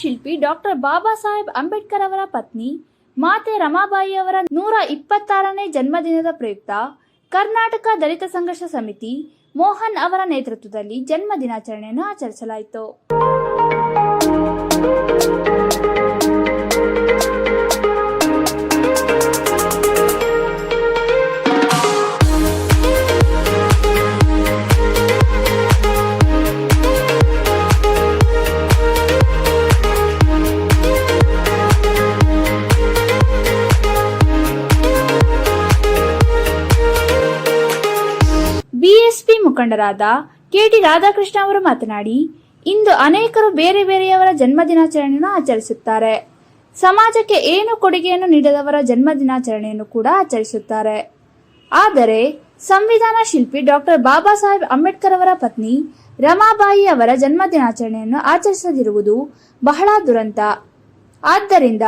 ಶಿಲ್ಪಿ ಡಾಕ್ಟರ್ ಬಾಬಾ ಸಾಹೇಬ್ ಅಂಬೇಡ್ಕರ್ ಅವರ ಪತ್ನಿ, ಮಾತೆ ರಮಾಬಾಯಿ ಅವರ ನೂರ ಇಪ್ಪತ್ತಾರನೇ ಜನ್ಮದಿನದ ಪ್ರಯುಕ್ತ ಕರ್ನಾಟಕ ದಲಿತ ಸಂಘರ್ಷ ಸಮಿತಿ ಮೋಹನ್ ಅವರ ನೇತೃತ್ವದಲ್ಲಿ ಜನ್ಮ ದಿನಾಚರಣೆಯನ್ನು ಆಚರಿಸಲಾಯಿತು. ಮುಖಂಡರಾದ ಕೆಟಿ ರಾಧಾಕೃಷ್ಣ ಅವರು ಮಾತನಾಡಿ, ಇಂದು ಅನೇಕರು ಬೇರೆ ಬೇರೆಯವರ ಜನ್ಮ ದಿನಾಚರಣೆಯನ್ನು ಆಚರಿಸುತ್ತಾರೆ. ಸಮಾಜಕ್ಕೆ ಏನು ಕೊಡುಗೆಯನ್ನು ನೀಡದವರ ಜನ್ಮ ದಿನಾಚರಣೆಯನ್ನು ಕೂಡ ಆಚರಿಸುತ್ತಾರೆ. ಆದರೆ, ಸಂವಿಧಾನ ಶಿಲ್ಪಿ ಡಾಕ್ಟರ್ ಬಾಬಾ ಸಾಹೇಬ್ ಅಂಬೇಡ್ಕರ್ ಅವರ ಪತ್ನಿ ರಮಾಬಾಯಿ ಅವರ ಜನ್ಮ ದಿನಾಚರಣೆಯನ್ನು ಆಚರಿಸದಿರುವುದು ಬಹಳ ದುರಂತ. ಆದ್ದರಿಂದ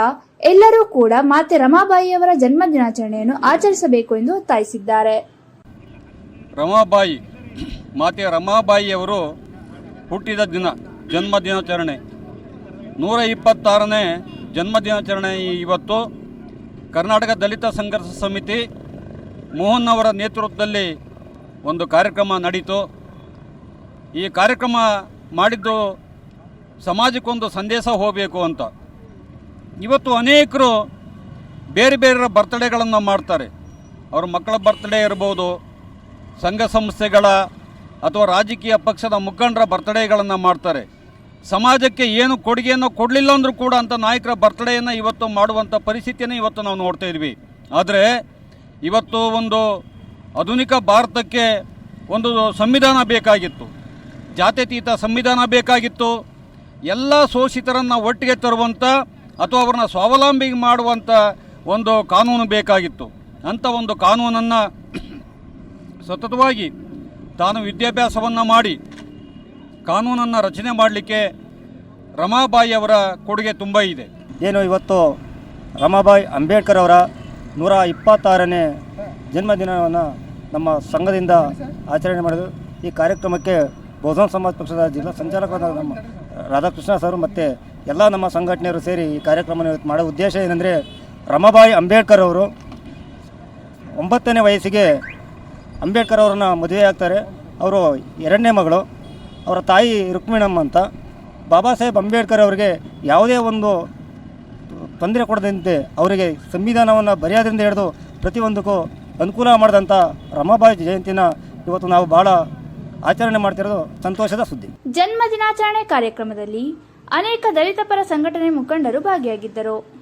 ಎಲ್ಲರೂ ಕೂಡ ಮಾತೆ ರಮಾಬಾಯಿ ಅವರ ಜನ್ಮ ದಿನಾಚರಣೆಯನ್ನು ಆಚರಿಸಬೇಕು ಎಂದು ಒತ್ತಾಯಿಸಿದ್ದಾರೆ. ರಮಾಬಾಯಿ ಮಾತೆ ರಮಾಬಾಯಿಯವರು ಹುಟ್ಟಿದ ದಿನ, ಜನ್ಮ ದಿನಾಚರಣೆ. ನೂರ ಇಪ್ಪತ್ತಾರನೇ ಜನ್ಮ ದಿನಾಚರಣೆ ಇವತ್ತು. ಕರ್ನಾಟಕ ದಲಿತ ಸಂಘರ್ಷ ಸಮಿತಿ ಮೋಹನ್ ಅವರ ನೇತೃತ್ವದಲ್ಲಿ ಒಂದು ಕಾರ್ಯಕ್ರಮ ನಡೀತು. ಈ ಕಾರ್ಯಕ್ರಮ ಮಾಡಿದ್ದು ಸಮಾಜಕ್ಕೊಂದು ಸಂದೇಶ ಹೋಗಬೇಕು ಅಂತ. ಇವತ್ತು ಅನೇಕರು ಬೇರೆ ಬೇರೆ ಬರ್ತಡೇಗಳನ್ನು ಮಾಡ್ತಾರೆ. ಅವ್ರ ಮಕ್ಕಳ ಬರ್ತ್ಡೇ ಇರ್ಬೋದು, ಸಂಘ ಸಂಸ್ಥೆಗಳ ಅಥವಾ ರಾಜಕೀಯ ಪಕ್ಷದ ಮುಖಂಡರ ಬರ್ತ್ಡೇಗಳನ್ನು ಮಾಡ್ತಾರೆ. ಸಮಾಜಕ್ಕೆ ಏನು ಕೊಡುಗೆಯನ್ನು ಕೊಡಲಿಲ್ಲ ಅಂದರೂ ಕೂಡ ಅಂಥ ನಾಯಕರ ಬರ್ತ್ಡೇಯನ್ನು ಇವತ್ತು ಮಾಡುವಂಥ ಪರಿಸ್ಥಿತಿಯನ್ನು ಇವತ್ತು ನಾವು ನೋಡ್ತಾ ಇದ್ವಿ. ಆದರೆ ಇವತ್ತು ಒಂದು ಆಧುನಿಕ ಭಾರತಕ್ಕೆ ಒಂದು ಸಂವಿಧಾನ ಬೇಕಾಗಿತ್ತು. ಜಾತ್ಯತೀತ ಸಂವಿಧಾನ ಬೇಕಾಗಿತ್ತು. ಎಲ್ಲ ಶೋಷಿತರನ್ನು ಒಟ್ಟಿಗೆ ತರುವಂಥ ಅಥವಾ ಅವ್ರನ್ನ ಸ್ವಾವಲಂಬಿ ಮಾಡುವಂಥ ಒಂದು ಕಾನೂನು ಬೇಕಾಗಿತ್ತು. ಅಂಥ ಒಂದು ಕಾನೂನನ್ನು ಸತತವಾಗಿ ತಾನು ವಿದ್ಯಾಭ್ಯಾಸವನ್ನು ಮಾಡಿ ಕಾನೂನನ್ನು ರಚನೆ ಮಾಡಲಿಕ್ಕೆ ರಮಾಬಾಯಿ ಅವರ ಕೊಡುಗೆ ತುಂಬ ಇದೆ. ಏನು ಇವತ್ತು ರಮಾಬಾಯಿ ಅಂಬೇಡ್ಕರ್ ಅವರ ನೂರ ಇಪ್ಪತ್ತಾರನೇ ಜನ್ಮದಿನವನ್ನು ನಮ್ಮ ಸಂಘದಿಂದ ಆಚರಣೆ ಮಾಡಿದ್ರು. ಈ ಕಾರ್ಯಕ್ರಮಕ್ಕೆ ಬಹುಜನ ಸಮಾಜ ಪಕ್ಷದ ಜಿಲ್ಲಾ ಸಂಚಾಲಕರಾದ ನಮ್ಮ ರಾಧಾಕೃಷ್ಣ ಸರ್ ಮತ್ತು ಎಲ್ಲ ನಮ್ಮ ಸಂಘಟನೆಯರು ಸೇರಿ ಈ ಕಾರ್ಯಕ್ರಮವನ್ನು ಮಾಡೋ ಉದ್ದೇಶ ಏನಂದರೆ ರಮಾಬಾಯಿ ಅಂಬೇಡ್ಕರ್ ಅವರು ಒಂಬತ್ತನೇ ವಯಸ್ಸಿಗೆ ಅಂಬೇಡ್ಕರ್ ಅವ್ರನ್ನ ಮದುವೆ ಆಗ್ತಾರೆ. ಅವರು ಎರಡನೇ ಮಗಳು. ಅವರ ತಾಯಿ ರುಕ್ಮಿಣಮ್ಮ ಅಂತ. ಬಾಬಾ ಸಾಹೇಬ್ ಅಂಬೇಡ್ಕರ್ ಅವರಿಗೆ ಯಾವುದೇ ಒಂದು ತೊಂದರೆ ಕೊಡದಂತೆ ಅವರಿಗೆ ಸಂವಿಧಾನವನ್ನು ಬರೆಯೋದ್ರಿಂದ ಹಿಡಿದು ಪ್ರತಿಯೊಂದಕ್ಕೂ ಅನುಕೂಲ ಮಾಡಿದಂಥ ರಮಾಬಾಯಿ ಜಯಂತಿನ ಇವತ್ತು ನಾವು ಭಾಳ ಆಚರಣೆ ಮಾಡ್ತಿರೋದು ಸಂತೋಷದ ಸುದ್ದಿ. ಜನ್ಮ ದಿನಾಚರಣೆ ಕಾರ್ಯಕ್ರಮದಲ್ಲಿ ಅನೇಕ ದಲಿತ ಪರ ಸಂಘಟನೆ ಮುಖಂಡರು ಭಾಗಿಯಾಗಿದ್ದರು.